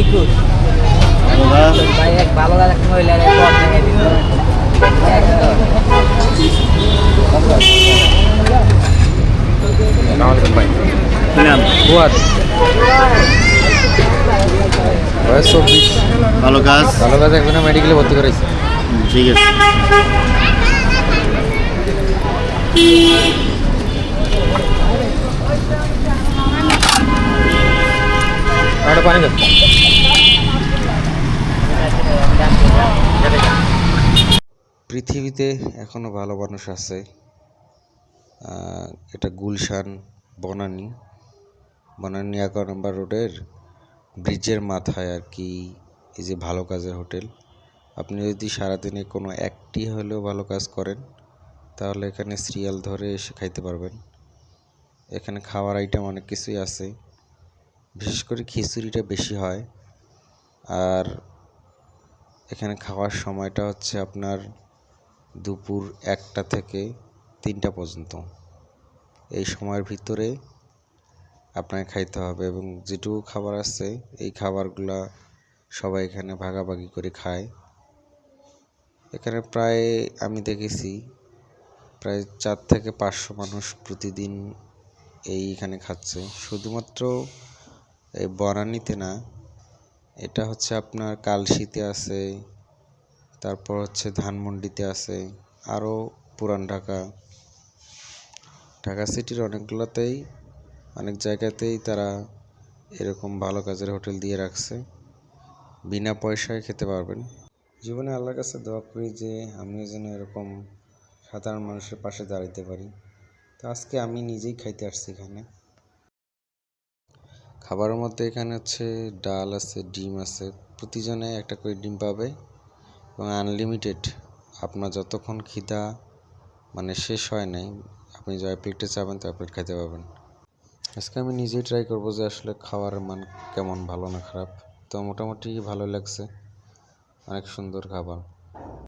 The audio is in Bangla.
একুশ। ভাই এক ভালো এক মহিলা বয়স। চব্বিশ ভালো কাজ। ভালো কাজ একজনে মেডিকেলে ভর্তি করেছে ঠিক আছে। পানি দাও। পৃথিবীতে এখনও ভালো মানুষ আছে এটা গুলশান বনানী। বনানী এগারো নম্বর রোডের ব্রিজের মাথায় আর কি, এই যে ভালো কাজের হোটেল। আপনি যদি সারাদিনে কোনো একটি হলেও ভালো কাজ করেন, তাহলে এখানে সিরিয়াল ধরে এসে খাইতে পারবেন। এখানে খাওয়ার আইটেম অনেক কিছুই আছে। বিশেষ করে খিচুড়িটা বেশি হয়। আর এখানে খাওয়ার সময়টা হচ্ছে আপনার দুপুর একটা থেকে তিনটা পর্যন্ত। এই সময়ের ভিতরে আপনাকে খাইতে হবে এবং যেটুকু খাবার আছে, এই খাবারগুলা সবাই এখানে ভাগাভাগি করে খায়। এখানে প্রায় আমি দেখেছি, প্রায় চার থেকে পাঁচশো মানুষ প্রতিদিন এইখানে খাচ্ছে। শুধুমাত্র এই বনানীতে না। এটা হচ্ছে আপনার কালশিতে আছে, তারপর হচ্ছে ধানমন্ডিতে আছে, আরও পুরান ঢাকা। ঢাকা সিটির অনেকগুলোতেই, অনেক জায়গাতেই তারা এরকম ভালো কাজের হোটেল দিয়ে রাখছে। বিনা পয়সায় খেতে পারবেন। জীবনে আল্লাহর কাছে দোয়া করি যে, আমিও যেন এরকম সাধারণ মানুষের পাশে দাঁড়াইতে পারি। তো আজকে আমি নিজেই খাইতে আসছি এখানে। খাবারের মধ্যে এখানে হচ্ছে ডাল আছে, ডিম আছে। প্রতিজনে একটা করে ডিম পাবে এবং আনলিমিটেড আপনার যতক্ষণ খিদা মানে শেষ হয় নাই, আপনি যয় প্লেটে চাবেন তয় প্লেট খেতে পাবেন আজকে আমি নিজেই ট্রাই করব যে আসলে খাওয়ার মান কেমন, ভালো না খারাপ। তো মোটামুটি ভালো লাগছে। অনেক সুন্দর খাবার।